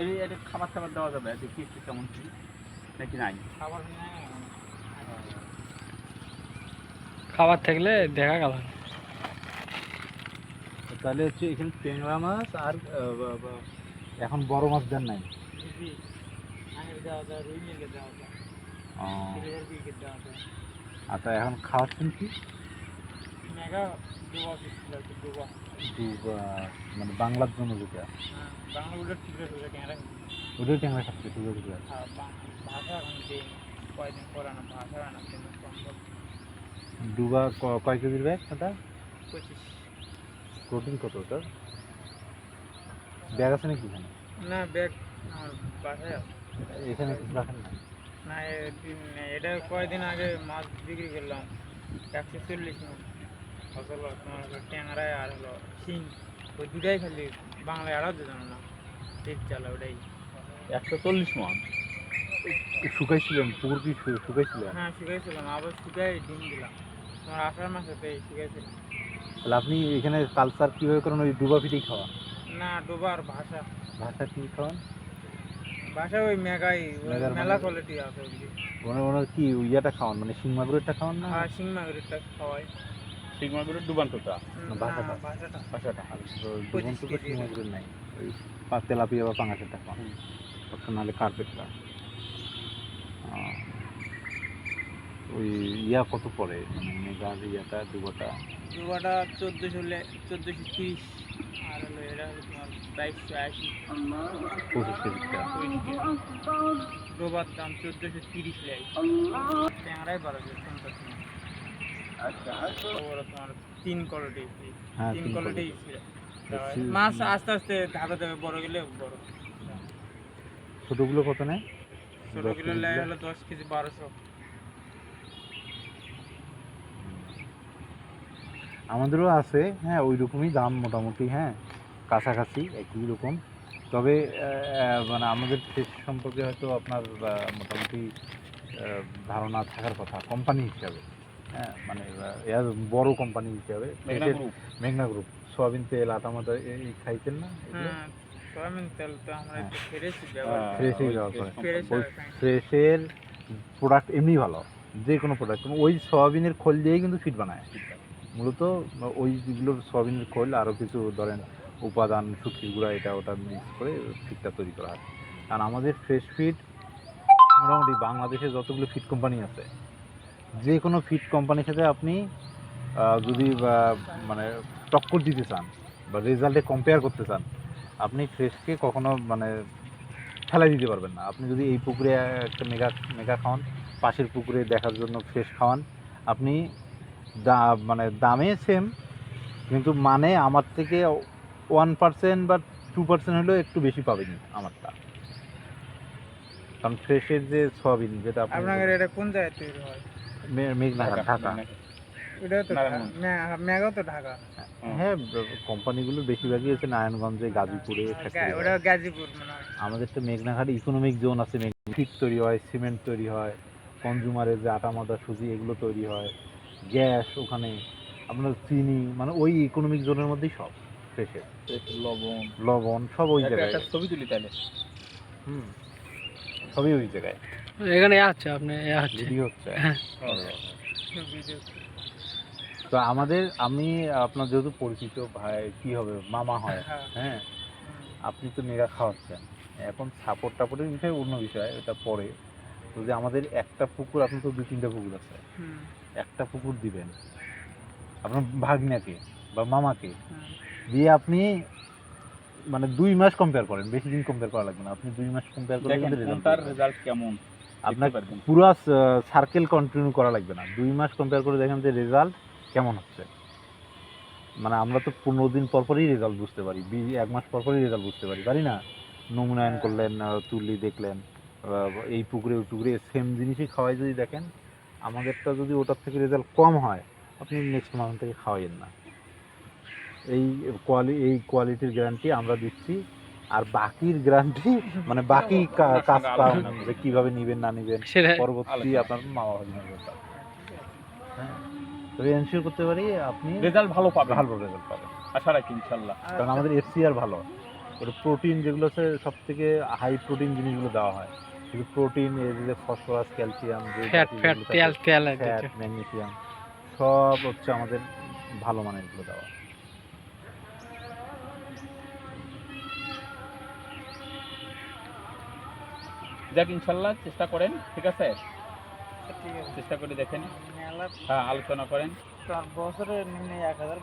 এই এটা খাবার টাবার দেওয়া যাবে দেখি একটু কেমন কি? নাকি নাই? খাবার নেই খাবার থাকলে দেখা গেল। তাহলে হচ্ছে এখানে ট্যাংরা মাছ আর এখন বড় মাছ দেন নাই? আচ্ছা এখন খাওয়াচ্ছেন কি? মেগা দুবা পিস আছে মানে বাংলার জন্য যেটা। হ্যাঁ ঠিক আছে ওটাই ট্যাংরা খাচ্ছে হ্যাঁ কিন্তু সম্ভব। ডুবা ক- কয় কেজির ব্যাগ ওটা? প্রোটিন কত ওটা? ব্যাগ আছে নাকি এখানে? না ব্যাগ আমার বাসায় এখানে রাখেন না। না এটা কয়দিন আগে মাছ বিক্রি করলাম একশো চল্লিশ ফসল তোমার হলো ট্যাংরায় আর হলো শিং ওই দুটাই খালি বাংলায় আড়াতে জানো না। ঠিক চালা ওটাই। একশো চল্লিশ মন। শুকাইছিলেন পুকুর কি শু- শুকাইছিলেন হ্যাঁ শিখাইছিলাম আবার শুকাই ডিম দিলাম। তোমার আষাঢ় মাসেতে শিখাইছিলাম তাহলে আপনি এখানে কালচার কীভাবে করেন? ওই ডুবা পিঠেই খাওয়ান না ডোবার ভাষা। ভাষা কী খাওয়ান? ভাষা ওই মেঘাই ওই মেলা মানে- কোয়ালিটি আছে ওনার কি ওই ইয়েটা খাওয়ান? মানে শিং মাগুরেরটা খাওয়ান না? আর শিং মাগুরিটা খাওয়াই। শিংমাগুড়ের ডুবান্তটা ভাষাটা? ভাষাটা নাই। ওই তেলাপিয়া বা খাওয়ান অর্থাৎ নাহলে কার্পেটটা। ওই ইয়া কত পড়ে? মানে মেঘার ইয়াটা ডুবাটা? ডোবাটা চোদ্দোশো চোদ্দোশো তিরিশ। আর হলো এটা হলো তোমার বাইশশো আশি। ডোবার দাম চোদ্দোশো তিরিশ লাই ট্যাংরাই বারোশো পঞ্চাশ তিন কোয়ালিটি হ্যাঁ তিন তিন কোয়ালিটি মাছ আস্তে আস্তে ধাপে ধাপে বড় গেলে বড়। ছোটগুলো কত নেয়? দশ কেজি হলো দশ কেজি বারোশো। আমাদেরও আছে হ্যাঁ ওই রকমই দাম মোটামুটি হ্যাঁ কাছাকাছি একই রকম। তবে মানে আমাদের ফিশ সম্পর্কে হয়তো আপনার আহ, মোটামুটি আহ, ধারণা থাকার কথা কোম্পানি হিসাবে। মানে আহ, এর বড় কোম্পানি হিসাবে। মেঘনা গ্রুপ সোয়াবিন তেল আটা মাটা এই খাইতেন না? হ্যাঁ সয়াবিন তেল তো আমরা হ্যাঁ। হ্যাঁ, ব্যবহার ফ্রেশই ব্যবহার fresh করে। ফ্রেশের প্রোডাক্ট এমনি ভালো। যে কোনো প্রোডাক্ট ওই সোয়াবিনের খোল দিয়েই কিন্তু ফিট বানায়। মূলত ওই যেগুলো সোয়াবিনের খোল আরও কিছু ধরেন উপাদান শুটকির গুঁড়া এটা ওটা মিক্স করে ফিটটা তৈরি করা হয়। কারণ আমাদের ফ্রেশ ফিড মোটামুটি বাংলাদেশে যতগুলো ফিড কোম্পানি আছে যে কোনো ফিড কোম্পানির সাথে আপনি যদি মানে টক্কর দিতে চান বা রেজাল্টে কম্পেয়ার করতে চান, আপনি ফ্রেশকে কখনো মানে ফেলাই দিতে পারবেন না। আপনি যদি এই পুকুরে একটা মেগা মেগা খাওয়ান, পাশের পুকুরে দেখার জন্য ফ্রেশ খাওয়ান, আপনি দা মানে দামে সেম কিন্তু মানে আমার থেকে ওয়ান পার্সেন্ট বা টু পার্সেন্ট হলেও একটু বেশি পাবেন আমারটা। কারণ ফ্রেশের যে সয়াবিন যেটা আপনি আপনাদের এটা কোন জায়গায় তৈরি হয়? মে- মেঘনাঘাট ঢাকা এটাও তো ঢাকা। নারায়ণগঞ্জ। মে- মেঘাও তো ঢাকা। হ্যাঁ। কোম্পানিগুলো বেশিরভাগই হচ্ছে নারায়ণগঞ্জে গাজীপুরে ওটা গাজীপুর আমাদের তো মেঘনাঘাট ইকোনমিক জোন আছে ফিট তৈরি হয় সিমেন্ট তৈরি হয় কনজুমারের যে আটা মাদা সুজি এগুলো তৈরি হয় গ্যাস ওখানে আপনার চিনি মানে ওই ইকোনমিক জোনের মধ্যেই সব ফ্রেশের লবণ। লবণ সব ওই জায়গায়। একটা ছবি তুলি তাহলে। হুম সবই ওই জায়গায়। এখানে হচ্ছে আপনি এ হচ্ছে। হচ্ছে। হ্যাঁ। তো আমাদের আমি আপনার যেহেতু পরিচিত ভাই কি হবে মামা হয় হ্যাঁ। হ্যাঁ আপনি তো মেগা খাওয়াচ্ছেন। এখন সাপোর্ট টাপোর্টের বিষয় অন্য বিষয় এটা পরে। তো যে আমাদের একটা পুকুর আপনার তো দু তিনটা পুকুর আছে। একটা পুকুর দিবেন। আপনার ভাগ্নাকে বা মামাকে। দিয়ে আপনি মানে দুই মাস কম্পেয়ার করেন। বেশি দিন কম্পেয়ার করা লাগবে না। আপনি দুই মাস কম্পেয়ার কোনটার রেজাল্ট কেমন? আপনার পুরো সার্কেল কন্টিনিউ করা লাগবে না। দুই মাস কম্পেয়ার করে দেখেন যে রেজাল্ট কেমন হচ্ছে। মানে আমরা তো পনেরো দিন পর পরই রেজাল্ট বুঝতে পারি। বি- এক মাস পর পরই রেজাল্ট বুঝতে পারি পারি না? নমুনায়ন হ্যাঁ। করলেন তুললি দেখলেন এই পুকুরে ওই পুকুরে সেম জিনিসই খাওয়াই যদি দেখেন আমাদেরটা যদি ওটার থেকে রেজাল্ট কম হয় আপনি নেক্সট মান্থ থেকে খাওয়াইয়েন না। এই কোয়ালি এই কোয়ালিটির গ্যারান্টি আমরা দিচ্ছি। আর বাকির গ্রান্টি মানে বাকি কাজ যে কীভাবে নিবেন না নিবেন পরবর্তী আপনার মামা ভাগ হ্যাঁ। তো এনশিওর করতে পারি আপনি রেজাল্ট ভালো পাবেন। ভালো রেজাল্ট পাবেন। আশা রাখি ইনশাল্লাহ। কারণ আমাদের এফসিআর ভালো। ওটা প্রোটিন যেগুলো আছে সব থেকে হাই প্রোটিন জিনিসগুলো দেওয়া হয়। শুধু প্রোটিন এগুলো যে phosphorus calcium fat fat magnesium সব হচ্ছে আমাদের ভালো মানেরগুলো দেওয়া যাক ইনশাল্লাহ চেষ্টা করেন ঠিক আছে? চেষ্টা করে দেখেন। হ্যাঁ আলোচনা করেন। বছরে এক হাজার